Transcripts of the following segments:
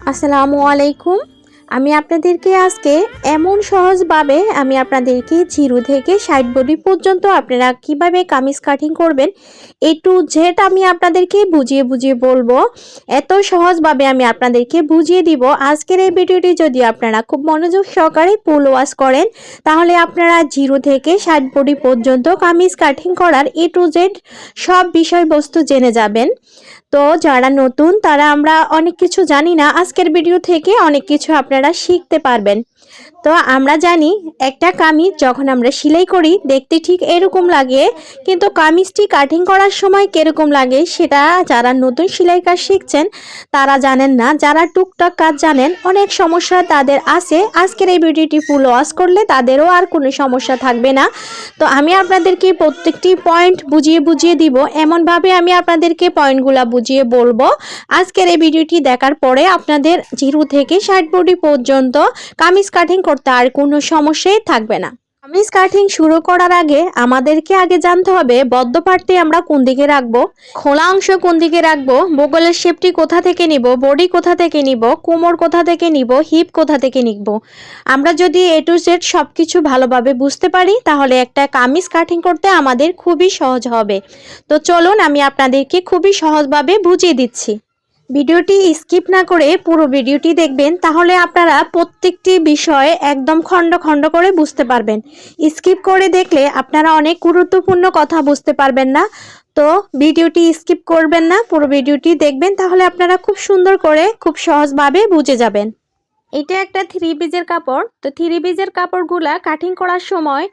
আসসালামু আলাইকুম। আমি আপনাদেরকে আজকে এমন সহজভাবে আমি আপনাদেরকে জিরো থেকে ষাট বডি পর্যন্ত আপনারা কীভাবে কামিজ কাটিং করবেন, এ টু জেড আমি আপনাদেরকে বুঝিয়ে বুঝিয়ে বলব। এত সহজভাবে আমি আপনাদেরকে বুঝিয়ে দিব। আজকের এই ভিডিওটি যদি আপনারা খুব মনোযোগ সহকারে পুল ওয়াশ করেন, তাহলে আপনারা জিরো থেকে ষাট বডি পর্যন্ত কামিজ কাটিং করার এ টু জেড সব বিষয়বস্তু জেনে যাবেন। তো যারা নতুন, তারা আমরা অনেক কিছু জানি না। আজকের ভিডিও থেকে অনেক কিছু আপনারা শিখতে পারবেন। তো আমরা জানি একটা কামিজ যখন আমরা সেলাই করি, দেখতে ঠিক এরকম লাগে, কিন্তু কামিজটি কাটিং করার সময় কীরকম লাগে সেটা যারা নতুন সেলাই কাজ শিখছেন, তারা জানেন না। যারা টুকটাক কাজ জানেন, অনেক সমস্যা তাদের আছে। আজকের এই ভিডিওটি ফুল ওয়াশ করলে তাদেরও আর কোনো সমস্যা থাকবে না। তো আমি আপনাদেরকে প্রত্যেকটি পয়েন্ট বুঝিয়ে বুঝিয়ে দিব। এমনভাবে আমি আপনাদেরকে পয়েন্টগুলো বুঝিয়ে বলব। আজকের এই ভিডিওটি দেখার পরে আপনাদের জিরো থেকে ষাট বডি পর্যন্ত কামিজ কাটিং করতে আর কোনো সমস্যাই থাকবে না। কামিজ কাটিং শুরু করার আগে আমাদেরকে আগে জানতে হবে, বদ্ধ পার্টটি আমরা কোন দিকে রাখব, খোলা অংশ কোন দিকে রাখব, বগলের শেপটি কোথা থেকে নিব, বডি কোথা থেকে নিব, কোমর কোথা থেকে নিব, হিপ কোথা থেকে নিব। আমরা যদি এ টু জেড সব কিছু ভালোভাবে বুঝতে পারি, তাহলে একটা কামিজ কাটিং করতে আমাদের খুবই সহজ হবে। তো চলুন আমি আপনাদেরকে খুবই সহজভাবে বুঝিয়ে দিচ্ছি। ভিডিওটি স্কিপ না করে পুরো ভিডিওটি দেখবেন, তাহলে আপনারা প্রত্যেকটি বিষয় একদম খণ্ড খণ্ড করে বুঝতে পারবেন। স্কিপ করে দেখলে আপনারা অনেক গুরুত্বপূর্ণ কথা বুঝতে পারবেন না। তো ভিডিওটি স্কিপ করবেন না, পুরো ভিডিওটি দেখবেন, তাহলে আপনারা খুব সুন্দর করে, খুব সহজভাবে বুঝে যাবেন। এটা একটা থ্রি পিজের কাপড়। তো থ্রি পিজের কাপড়গুলা কাটিং করার সময়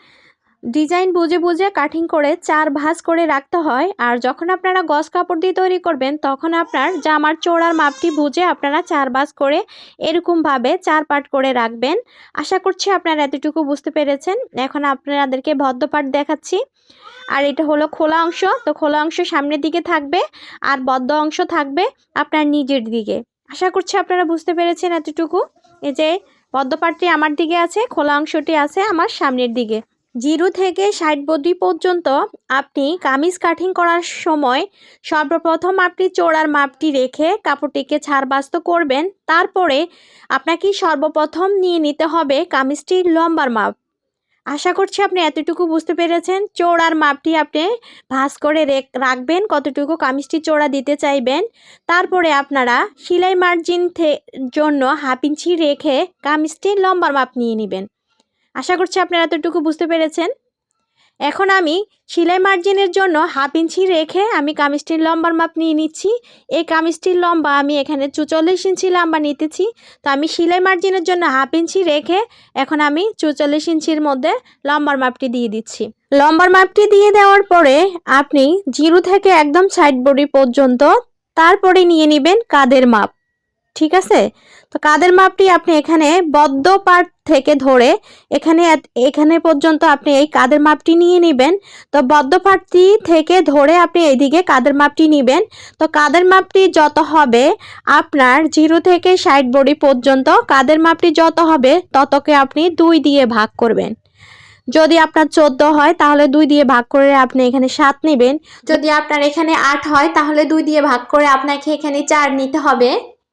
ডিজাইন বুঝে বুঝে কাটিং করে চার ভাঁজ করে রাখতে হয়। আর যখন আপনারা গস কাপড় দিয়ে তৈরি করবেন, তখন আপনার জামার চোড়ার মাপটি বুঝে আপনারা চার ভাঁজ করে এরকমভাবে চার পাট করে রাখবেন। আশা করছি আপনারা এতটুকু বুঝতে পেরেছেন। এখন আপনাদেরকে ভদ্র পাট দেখাচ্ছি। আর এটা হলো খোলা অংশ। তো খোলা অংশ সামনের দিকে থাকবে আর বদ্ধ অংশ থাকবে আপনার নিজের দিকে। আশা করছি আপনারা বুঝতে পেরেছেন এতটুকু। এই যে পদ্ম পাটটি আমার দিকে আছে, খোলা অংশটি আছে আমার সামনের দিকে। জিরো থেকে ষাট বডি পর্যন্ত আপনি কামিজ কাটিং করার সময় সর্বপ্রথম আপনি চোড়ার মাপটি রেখে কাপড়টিকে ছাড়বাস্ত করবেন। তারপরে আপনাকে সর্বপ্রথম নিয়ে নিতে হবে কামিজটির লম্বার মাপ। আশা করছি আপনি এতটুকু বুঝতে পেরেছেন। চোড়ার মাপটি আপনি ভাঁজ করে রেখ- রাখবেন, কতটুকু কামিজটি চোড়া দিতে চাইবেন। তারপরে আপনারা সেলাই মার্জিন জন্য হাফ ইঞ্চি রেখে কামিজটির লম্বার মাপ নিয়ে নেবেন। আশা করছি আপনারা এতটুকু বুঝতে পেরেছেন। এখন আমি সেলাই মার্জিনের জন্য হাফ ইঞ্চি রেখে আমি কামিজটির লম্বার মাপ নিয়ে নিচ্ছি। এই কামিজটির লম্বা আমি এখানে চুচল্লিশ ইঞ্চি লম্বা নিতেছি। তো আমি সেলাই মার্জিনের জন্য হাফ ইঞ্চি রেখে এখন আমি চুচল্লিশ ইঞ্চির মধ্যে লম্বার মাপটি দিয়ে দিচ্ছি। লম্বার মাপটি দিয়ে দেওয়ার পরে আপনি জিরো থেকে একদম সাইড বডি পর্যন্ত তারপরে নিয়ে নেবেন কাদের মাপ। ঠিক আছে? তো কাদের মাপটি আপনি এখানে বদ্ধ পার্ট থেকে ধরে এখানে এখানে পর্যন্ত আপনি এই কাদের মাপটি নিয়ে নেবেন। তো বদ্ধ পার্টটি থেকে ধরে আপনি এইদিকে কাদের মাপটি নেবেন। তো কাদের মাপটি যত হবে আপনার জিরো থেকে ষাট বডি পর্যন্ত কাদের মাপটি যত হবে ততকে আপনি দুই দিয়ে ভাগ করবেন। যদি আপনার চোদ্দ হয় তাহলে দুই দিয়ে ভাগ করে আপনি এখানে সাত নেবেন। যদি আপনার এখানে আট হয় তাহলে দুই দিয়ে ভাগ করে আপনাকে এখানে চার নিতে হবে।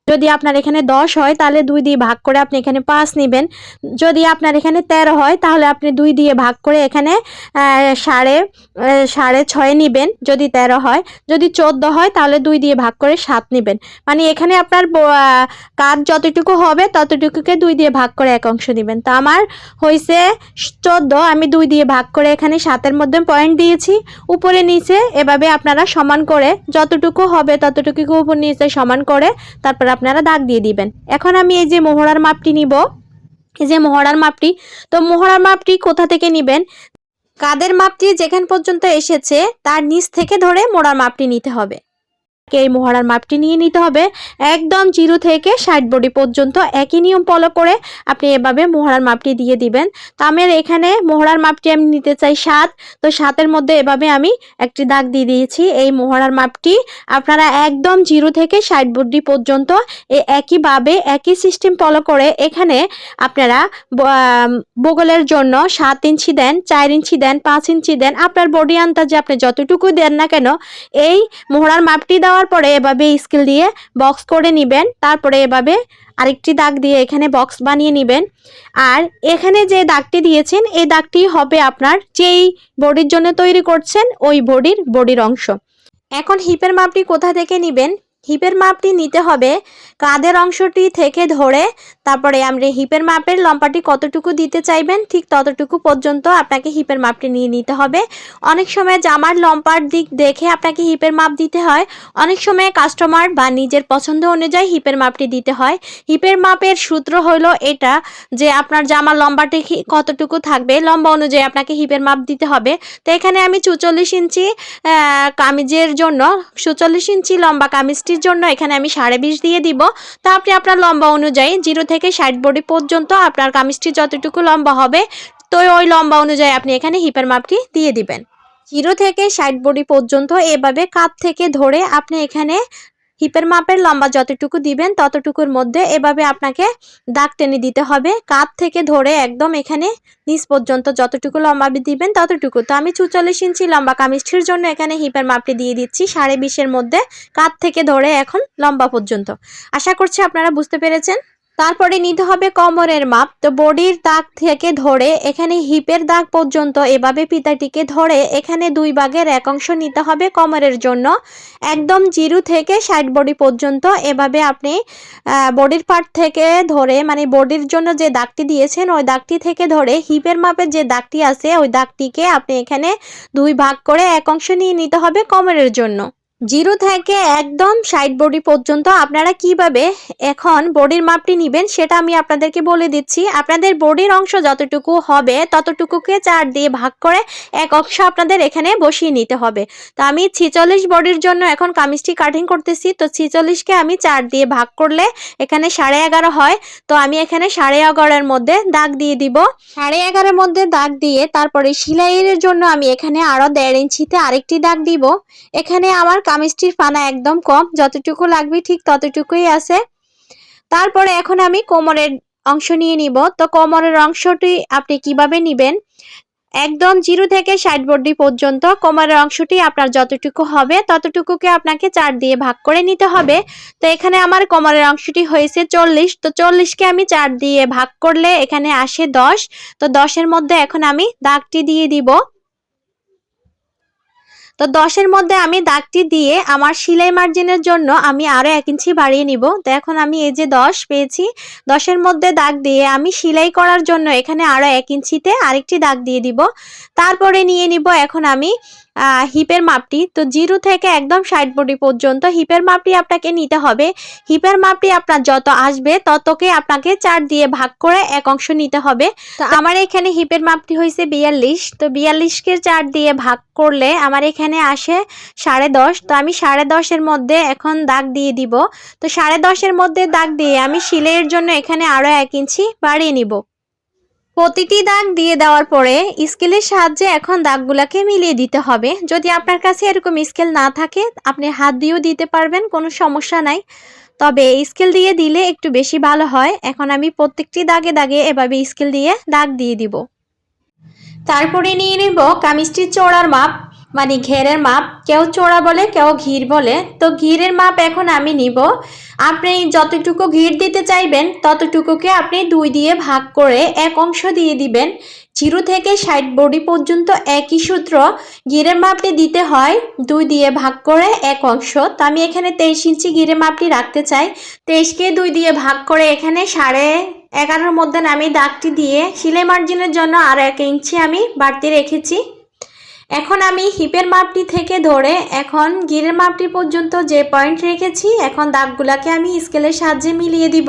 যদি আপনার এখানে দশ হয়, তাহলে দুই দিয়ে ভাগ করে আপনি এখানে পাঁচ নেবেন। যদি আপনার এখানে তেরো হয়, তাহলে আপনি দুই দিয়ে ভাগ করে এখানে সাড়ে সাড়ে ছয় নেবেন যদি তেরো হয়। যদি চোদ্দ হয়, তাহলে দুই দিয়ে ভাগ করে সাত নেবেন। মানে এখানে আপনার কাজ যতটুকু হবে, ততটুকুকে দুই দিয়ে ভাগ করে এক অংশ নেবেন। তো আমার হয়েছে চোদ্দ, আমি দুই দিয়ে ভাগ করে এখানে সাতের মধ্যে পয়েন্ট দিয়েছি। উপরে, নিচে, এভাবে আপনারা সমান করে, যতটুকু হবে ততটুকু উপর, নিচে সমান করে, তারপর আপনারা দাগ দিয়ে দিবেন। এখন আমি এই যে মোহরার মাপটি নিব। এই যে মোহরার মাপটি, তো মোহরার মাপটি কোথা থেকে নেবেন? কাদের মাপটি যেখান পর্যন্ত এসেছে, তার নিচ থেকে ধরে মোড়ার মাপটি নিতে হবে। এই মোহরার মাপটি নিয়ে নিতে হবে। একদম জিরো থেকে ষাট বডি পর্যন্ত একই নিয়ম ফলো করে আপনি এভাবে মোহরার মাপটি দিয়ে দিবেন। তো আমার এখানে মোহরার মাপটি আমি নিতে চাই সাত। তো সাতের মধ্যে এভাবে আমি একটি দাগ দিয়ে দিয়েছি। এই মোহরার মাপটি আপনারা একদম জিরো থেকে ষাট বডি পর্যন্ত একইভাবে একই সিস্টেম ফলো করে এখানে আপনারা বগলের জন্য সাত ইঞ্চি দেন, চার ইঞ্চি দেন, পাঁচ ইঞ্চি দেন। আপনার বডি আন্দাজে আপনি যতটুকু দেন না কেন, এই মোহরার মাপটি দেওয়ার দেওয়ার পরে এভাবে স্কেল দিয়ে বক্স করে নেবেন। তারপরে এভাবে আরেকটি দাগ দিয়ে এখানে বক্স বানিয়ে নেবেন। আর এখানে যে দাগটি দিয়েছেন, এই দাগটি হবে আপনার যেই বডির জন্য তৈরি করছেন, ওই বডির বডির অংশ। এখন হিপের মাপটি কোথা থেকে নেবেন? হিপের মাপটি নিতে হবে। কাঁধের অংশটি থেকে ধরে তারপরে আমরা হিপের মাপের লম্বাটি কতটুকু দিতে চাইবেন, ঠিক ততটুকু পর্যন্ত আপনাকে হিপের মাপটি নিয়ে নিতে হবে। অনেক সময় জামার লম্বার দিক দেখে আপনাকে হিপের মাপ দিতে হয়। অনেক সময় কাস্টমার বা নিজের পছন্দ অনুযায়ী হিপের মাপটি দিতে হয়। হিপের মাপের সূত্র হলো এটা যে আপনার জামার লম্বাটি কতটুকু থাকবে, লম্বা অনুযায়ী আপনাকে হিপের মাপ দিতে হবে। তো এখানে আমি চুচল্লিশ ইঞ্চি কামিজের জন্য সুচল্লিশ ইঞ্চি লম্বা কামিজটির জন্য এখানে আমি সাড়ে বিশ দিয়ে দিব। তা আপনি আপনার লম্বা অনুযায়ী জিরো থেকে ষাট বডি পর্যন্ত আপনার কামিজটি যতটুকু লম্বা হবে, তো ওই লম্বা অনুযায়ী আপনি এখানে হিপের মাপটি দিয়ে দিবেন। জিরো থেকে ষাট বডি পর্যন্ত এভাবে কাপ থেকে ধরে আপনি এখানে হিপের মাপের লম্বা যতটুকু দিবেন ততটুকুর মধ্যে এভাবে আপনাকে দাগ টেনে দিতে হবে। কাপ থেকে ধরে একদম এখানে নিচ পর্যন্ত যতটুকু লম্বা দিবেন ততটুকু। তো আমি চুচল্লিশ ইঞ্চি লম্বা কামিজটির জন্য এখানে হিপের মাপটি দিয়ে দিচ্ছি, সাড়ে বিশের মধ্যে। কাপ থেকে ধরে এখন লম্বা পর্যন্ত। আশা করছি আপনারা বুঝতে পেরেছেন। তারপরে নিতে হবে কোমরের মাপ। তো বডির দাগ থেকে ধরে, এখানে হিপের দাগ পর্যন্ত এভাবে পিতাটিকে ধরে, এখানে দুই ভাগের এক অংশ নিতে হবে কোমরের জন্য। একদম জিরো থেকে ষাট বডি পর্যন্ত এভাবে আপনি বডির পার্ট থেকে ধরে মানে বডির জন্য যে দাগটি দিয়েছেন, ওই দাগটি থেকে ধরে হিপের মাপের যে দাগটি আছে, ওই দাগটিকে আপনি এখানে দুই ভাগ করে এক অংশ নিয়ে নিতে হবে কোমরের জন্য। জিরো থেকে একদম সাইড বডি পর্যন্ত আপনারা কীভাবে এখন বডির মাপটি নেবেন সেটা আমি আপনাদেরকে বলে দিচ্ছি। আপনাদের বডির অংশ যতটুকু হবে ততটুকুকে চার দিয়ে ভাগ করে এক অংশ আপনাদের এখানে বসিয়ে নিতে হবে। তো আমি ছিচল্লিশ বডির জন্য এখন কামিজটি কাটিং করতেছি। তো ছিচল্লিশকে আমি চার দিয়ে ভাগ করলে এখানে সাড়ে এগারো হয়। তো আমি এখানে সাড়ে এগারোর মধ্যে দাগ দিয়ে দিব। সাড়ে এগারোর মধ্যে দাগ দিয়ে তারপরে সেলাইয়ের জন্য আমি এখানে আরও দেড় ইঞ্চিতে আরেকটি দাগ দিব। এখানে আমার কামিজটির পানা একদম কম, যতটুকু লাগবে ঠিক ততটুকুই আছে। তারপরে এখন আমি কোমরের অংশ নিয়ে নিব। তো কোমরের অংশটি আপনি কীভাবে নেবেন? একদম জিরো থেকে ষাট বডি পর্যন্ত কোমরের অংশটি আপনার যতটুকু হবে ততটুকুকে আপনাকে চার দিয়ে ভাগ করে নিতে হবে। তো এখানে আমার কোমরের অংশটি হয়েছে চল্লিশ। তো চল্লিশকে আমি চার দিয়ে ভাগ করলে এখানে আসে দশ। তো দশের মধ্যে এখন আমি দাগটি দিয়ে দিব। তো দশের মধ্যে আমি দাগটি দিয়ে আমার সেলাই মার্জিনের জন্য আমি আরও এক ইঞ্চি বাড়িয়ে নিব। তো এখন আমি এই যে দশ পেয়েছি, দশের মধ্যে দাগ দিয়ে আমি সেলাই করার জন্য এখানে আরও এক ইঞ্চিতে আরেকটি দাগ দিয়ে দিব। তারপরে নিয়ে নিব এখন আমি হিপের মাপটি। তো জিরো থেকে একদম ষাট বডি পর্যন্ত হিপের মাপটি আপনাকে নিতে হবে। হিপের মাপটি আপনার যত আসবে ততকে আপনাকে চার দিয়ে ভাগ করে এক অংশ নিতে হবে। তো আমার এখানে হিপের মাপটি হয়েছে বিয়াল্লিশ। তো বিয়াল্লিশকে চার দিয়ে ভাগ করলে আমার এখানে আসে সাড়ে দশ। তো আমি সাড়ে দশের মধ্যে এখন দাগ দিয়ে দিব। তো সাড়ে দশের মধ্যে দাগ দিয়ে আমি সিলাইয়ের জন্য এখানে আরও এক ইঞ্চি বাড়িয়ে নিব। প্রতিটি দাগ দিয়ে দেওয়ার পরে স্কেলের সাহায্যে এখন দাগগুলাকে মিলিয়ে দিতে হবে। যদি আপনার কাছে এরকম স্কেল না থাকে, আপনি হাত দিয়েও দিতে পারবেন, কোনো সমস্যা নাই। তবে স্কেল দিয়ে দিলে একটু বেশি ভালো হয়। এখন আমি প্রত্যেকটি দাগে দাগে এভাবে স্কেল দিয়ে দাগ দিয়ে দিব। তারপরে নিয়ে নেব কামিজটির চড়ার মাপ। মানে ঘেরের মাপ, কেউ চোড়া বলে, কেউ ঘির বলে, তো ঘিরের মাপ এখন আমি নিব। আপনি যতটুকু ঘির দিতে চাইবেন, ততটুকুকে আপনি দুই দিয়ে ভাগ করে এক অংশ দিয়ে দিবেন। জিরো থেকে ষাট বডি পর্যন্ত একই সূত্র গিরের মাপটি দিতে হয়, দুই দিয়ে ভাগ করে এক অংশ। তো আমি এখানে তেইশ ইঞ্চি গিরের মাপটি রাখতে চাই। তেইশকে দুই দিয়ে ভাগ করে এখানে সাড়ে এগারোর মধ্যে আমি দাগটি দিয়ে সিলাই মার্জিনের জন্য আর এক ইঞ্চি আমি বাড়তি রেখেছি। এখন আমি হিপের মাপটি থেকে ধরে এখন গিরের মাপটি পর্যন্ত যে পয়েন্ট রেখেছি, এখন দাগগুলাকে আমি স্কেলের সাহায্যে মিলিয়ে দিব।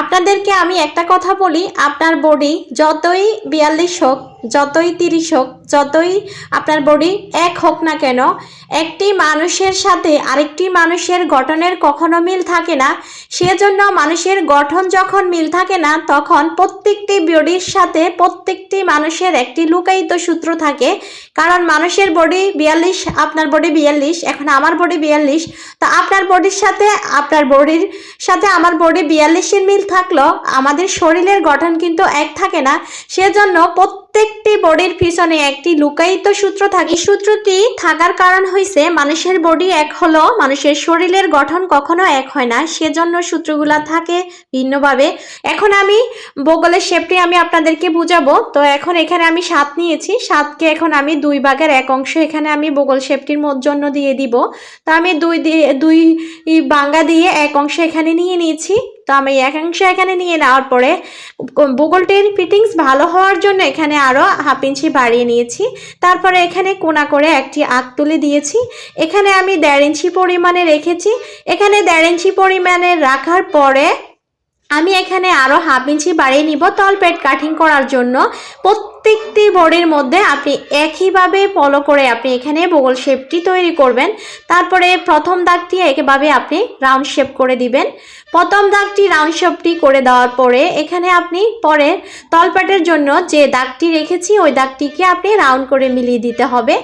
আপনাদেরকে আমি একটা কথা বলি, আপনার বডি যতই বিয়াল্লিশ হোক যতই তিরিশ হোক, যতই আপনার বডি এক হোক না কেন, একটি মানুষের সাথে আরেকটি মানুষের গঠনের কখনো মিল থাকে না। সেজন্য মানুষের গঠন যখন মিল থাকে না, তখন প্রত্যেকটি বডির সাথে প্রত্যেকটি মানুষের একটি লুকায়িত সূত্র থাকে। কারণ মানুষের বডি বিয়াল্লিশ, আপনার বডি বিয়াল্লিশ, এখন আমার বডি বিয়াল্লিশ। তো আপনার বডির সাথে, আপনার বডির সাথে আমার বডি বিয়াল্লিশের মিল থাকলেও আমাদের শরীরের গঠন কিন্তু এক থাকে না। সেজন্য প্রত্যেক প্রত্যেকটি বডির পিছনে একটি লুকায়িত সূত্র থাকে। সূত্রটি থাকার কারণ হয়েছে মানুষের বডি এক হলো মানুষের শরীরের গঠন কখনো এক হয় না, সেজন্য সূত্রগুলা থাকে ভিন্নভাবে। এখন আমি বগলের শেপটি আমি আপনাদেরকে বুঝাবো। তো এখন এখানে আমি সাত নিয়েছি। সাতকে এখন আমি দুই ভাগের এক অংশ এখানে আমি বগল শেপটির জন্য দিয়ে দিব। তো আমি দুই দিয়ে দুই বাঙ্গা দিয়ে এক অংশ এখানে নিয়ে নিয়েছি। তো আমি একাংশ এখানে নিয়ে নেওয়ার পরে বুগলটির ফিটিংস ভালো হওয়ার জন্য এখানে আরও হাফ ইঞ্চি বাড়িয়ে নিয়েছি। তারপরে এখানে কোনা করে একটি আগ তুলে দিয়েছি। এখানে আমি দেড় ইঞ্চি পরিমাণে রেখেছি। এখানে দেড় ইঞ্চি পরিমাণে রাখার পরে আমি এখানে আরও হাফ ইঞ্চি বাড়িয়ে নিব তলপেট কাটিং করার জন্য। প্রত্যেকটি বডির মধ্যে আপনি একইভাবে ফলো করে আপনি এখানে বগল শেপটি তৈরি করবেন। তারপরে প্রথম দাগটি একইভাবে আপনি রাউন্ড শেপ করে দিবেন। প্রথম দাগটি রাউন্ড শেপটি করে দেওয়ার পরে এখানে আপনি পরে তলপাটের জন্য যে দাগটি রেখেছি, ওই দাগটিকে আপনি রাউন্ড করে মিলিয়ে দিতে হবে।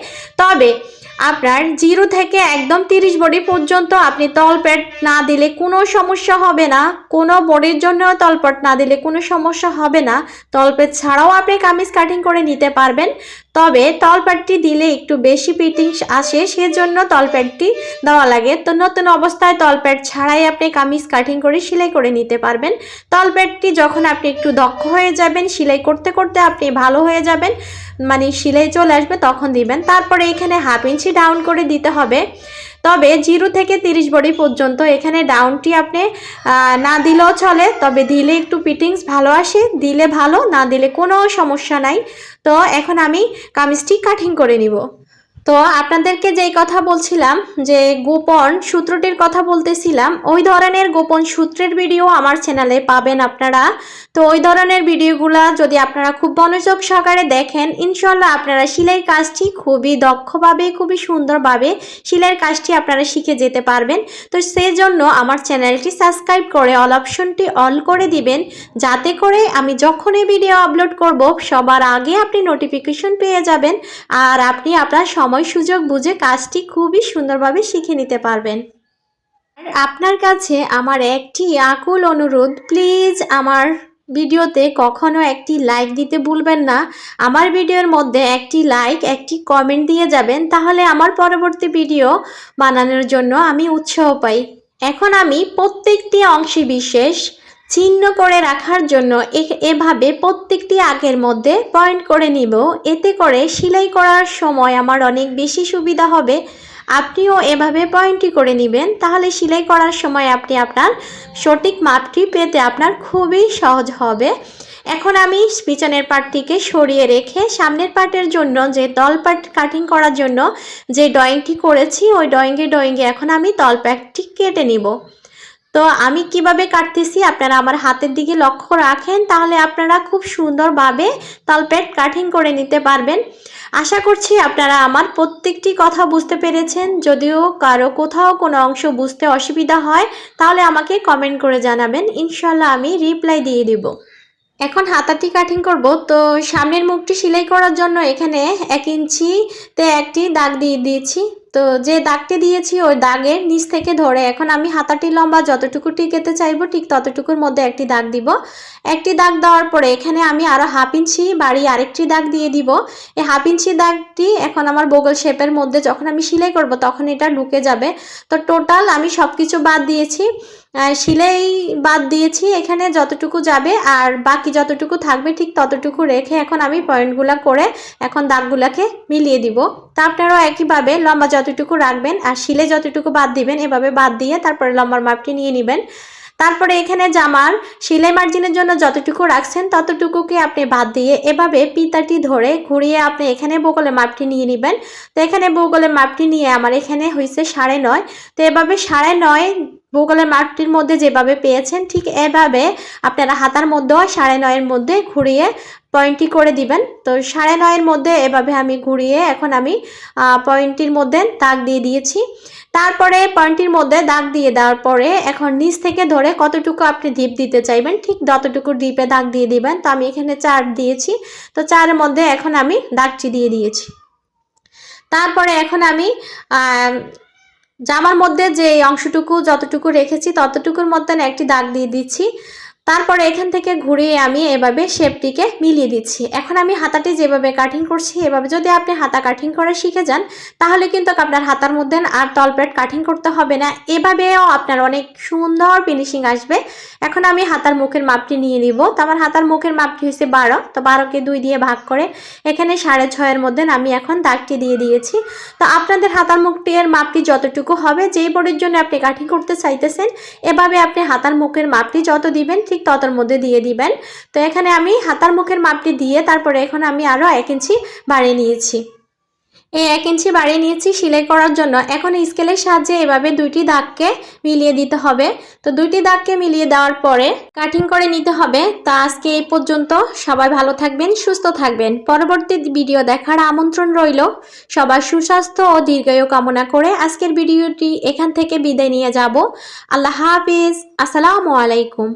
তবে আপনার জিরো থেকে একদম তিরিশ বডি পর্যন্ত আপনি তলপেট না দিলে কোনো সমস্যা হবে না। কোনো বডির জন্য তলপেট না দিলে কোনো সমস্যা হবে না। তলপেট ছাড়াও আপনি কামিজ কাটিং করে নিতে পারবেন। তবে তলপ্যাটটি দিলে একটু বেশি ফিটিং আসে, সেজন্য তলপ্যাডটি দেওয়া লাগে। তো নতুন অবস্থায় তলপ্যাট ছাড়াই আপনি কামিজ কাটিং করে সেলাই করে নিতে পারবেন। তলপ্যাটটি যখন আপনি একটু দক্ষ হয়ে যাবেন, সেলাই করতে করতে আপনি ভালো হয়ে যাবেন মানে সেলাই চলে আসবে তখন দিবেন। তারপরে এখানে হাফ ইঞ্চি ডাউন করে দিতে হবে। তবে জিরো থেকে তিরিশ বডি পর্যন্ত এখানে ডাউনটি আপনি না দিলেও চলে, তবে দিলে একটু ফিটিংস ভালো আসে, দিলে ভালো, না দিলে কোনো সমস্যা নাই। তো এখন আমি কামিজটি কাটিং করে নিব। তো আপনাদেরকে যেই কথা বলছিলাম, যে গোপন সূত্রটির কথা বলতেছিলাম, ওই ধরনের গোপন সূত্রের ভিডিও আমার চ্যানেলে পাবেন আপনারা। তো ওই ধরনের ভিডিওগুলা যদি আপনারা খুব মনোযোগ সহকারে দেখেন ইনশাল্লাহ আপনারা সেলাই কাজটি খুবই দক্ষভাবে, খুবই সুন্দরভাবে সেলাইয়ের কাজটি আপনারা শিখে যেতে পারবেন। তো সেই জন্য আমার চ্যানেলটি সাবস্ক্রাইব করে অল অপশনটি অন করে দিবেন, যাতে করে আমি যখনই ভিডিও আপলোড করব, সবার আগে আপনি নোটিফিকেশন পেয়ে যাবেন, আর আপনি আপনার সময় সুযোগ বুঝে কাজটি খুবই সুন্দরভাবে শিখে নিতে পারবেন। আর আপনার কাছে আমার একটি আকুল অনুরোধ, প্লিজ আমার ভিডিওতে কখনো একটি লাইক দিতে ভুলবেন না। আমার ভিডিওর মধ্যে একটি লাইক, একটি কমেন্ট দিয়ে যাবেন, তাহলে আমার পরবর্তী ভিডিও বানানোর জন্য আমি উৎসাহ পাই। এখন আমি প্রত্যেকটি অংশে বিশেষ চিহ্ন করে রাখার জন্য এভাবে প্রত্যেকটি আগের মধ্যে পয়েন্ট করে নিব। এতে করে সেলাই করার সময় আমার অনেক বেশি সুবিধা হবে। আপনিও এভাবে পয়েন্টটি করে নেবেন। তাহলে সেলাই করার সময় আপনি আপনার সঠিক মাপটি পেতে আপনার খুবই সহজ হবে। এখন আমি পিছনের পার্টটিকে সরিয়ে রেখে সামনের পার্টের জন্য যে তল পার্ট কাটিং করার জন্য যে ড্রয়িংটি করেছি, ওই ড্রয়িংয়ে ড্রয়িংয়ে এখন আমি তল প্যাকটি কেটে নিব। তো আমি কীভাবে কাটতেছি? আপনারা আমার হাতের দিকে লক্ষ্য রাখেন, তাহলে আপনারা খুব সুন্দরভাবে তালপেট কাটিং করে নিতে পারবেন। আশা করছি আপনারা আমার প্রত্যেকটি কথা বুঝতে পেরেছেন। যদিও কারও কোথাও কোনো অংশ বুঝতে অসুবিধা হয়, তাহলে আমাকে কমেন্ট করে জানাবেন। ইনশাল্লাহ আমি রিপ্লাই দিয়ে দিব। এখন হাতাটি কাটিং করব। তো সামনের মুখটি সেলাই করার জন্য এখানে এক ইঞ্চিতে একটি দাগ দিয়ে দিয়েছি। তো যে দাগটি দিয়েছি ওই দাগের নিচ থেকে ধরে এখন আমি হাতাটি লম্বা যতটুকু টিকেতে চাইব ঠিক ততটুকুর মধ্যে একটি দাগ দিব। একটি দাগ দেওয়ার পরে এখানে আমি আরও হাফ ইঞ্চি বাড়ি আরেকটি দাগ দিয়ে দিব। এই হাফ ইঞ্চি দাগটি এখন আমার বগল শেপের মধ্যে যখন আমি সেলাই করব তখন এটা ঢুকে যাবে। তো টোটাল আমি সব কিছু বাদ দিয়েছি। সেলাই বাদ দিয়েছি, এখানে যতটুকু যাবে আর বাকি যতটুকু থাকবে ঠিক ততটুকু রেখে এখন আমি পয়েন্টগুলো করে এখন দাগগুলোকে মিলিয়ে দিব। তা আপনারাও একইভাবে লম্বা যতটুকু রাখবেন আর শিলে যতটুকু বাদ দিবেন, এভাবে বাদ দিয়ে তারপরে লম্বার মাপটি নিয়ে নেবেন। তারপরে এখানে জামার সেলাই মার্জিনের জন্য যতটুকু রাখছেন ততটুকুকে আপনি বাদ দিয়ে এভাবে পিতাটি ধরে ঘুরিয়ে আপনি এখানে বগলে মাপটি নিয়ে নেবেন। তো এখানে বগলের মাপটি নিয়ে আমার এখানে হয়েছে সাড়ে নয়। তো এভাবে সাড়ে নয় ভূগোলের মাপটির মধ্যে যেভাবে পেয়েছেন, ঠিক এভাবে আপনারা হাতার মধ্যেও সাড়ে নয়ের মধ্যে ঘুরিয়ে পয়েন্টটি করে দিবেন। তো সাড়ে নয়ের মধ্যে এভাবে আমি ঘুরিয়ে এখন আমি পয়েন্টটির মধ্যে দাগ দিয়ে দিয়েছি। তারপরে পয়েন্টটির মধ্যে দাগ দিয়ে দেওয়ার পরে এখন নিচ থেকে ধরে কতটুকু আপনি ডিপ দিতে চাইবেন, ঠিক ততটুকু ডিপে দাগ দিয়ে দিবেন, তো আমি এখানে চার দিয়েছি। তো চারের মধ্যে এখন আমি দাগটি দিয়ে দিয়েছি। তারপরে এখন আমি জামার মধ্যে যে অংশটুকু যতটুকু রেখেছি ততটুকুর মধ্যে একটি দাগ দিয়ে দিচ্ছি। তারপরে এখান থেকে ঘুরিয়ে আমি এভাবে শেপটিকে মিলিয়ে দিচ্ছি। এখন আমি হাতাটি যেভাবে কাটিং করছি, এভাবে যদি আপনি হাতা কাটিং করা শিখে যান, তাহলে কিন্তু আপনার হাতার মধ্যে আর তলপেট কাটিং করতে হবে না। এভাবেও আপনার অনেক সুন্দর ফিনিশিং আসবে। এখন আমি হাতার মুখের মাপটি নিয়ে নিব। তো আমার হাতার মুখের মাপটি হচ্ছে বারো। তো বারোকে দুই দিয়ে ভাগ করে এখানে সাড়ে ছয়ের মধ্যে আমি এখন দাগটি দিয়ে দিয়েছি। তো আপনাদের হাতার মুখটির মাপটি যতটুকু হবে, যেই বোর্ডের জন্য আপনি কাটিং করতে চাইতেছেন, এভাবে আপনি হাতার মুখের মাপটি যত দিবেন ঠিক ততর মধ্যে দিয়ে দিবেন। তো এখানে আমি হাতার মুখের মাপটি দিয়ে তারপরে এখন আমি আরও এক ইঞ্চি বাড়িয়ে নিয়েছি। এই এক ইঞ্চি বাড়িয়ে নিয়েছি সেলাই করার জন্য এখন স্কেলের সাহায্যে এভাবে দুইটি দাগকে মিলিয়ে দিতে হবে। তো দুইটি দাগকে মিলিয়ে দেওয়ার পরে কাটিং করে নিতে হবে। তা আজকে এই পর্যন্ত। সবাই ভালো থাকবেন, সুস্থ থাকবেন। পরবর্তী ভিডিও দেখার আমন্ত্রণ রইল। সবার সুস্বাস্থ্য ও দীর্ঘায়ু কামনা করে আজকের ভিডিওটি এখান থেকে বিদায় নিয়ে যাব। আল্লাহ হাফিজ। আসসালামু আলাইকুম।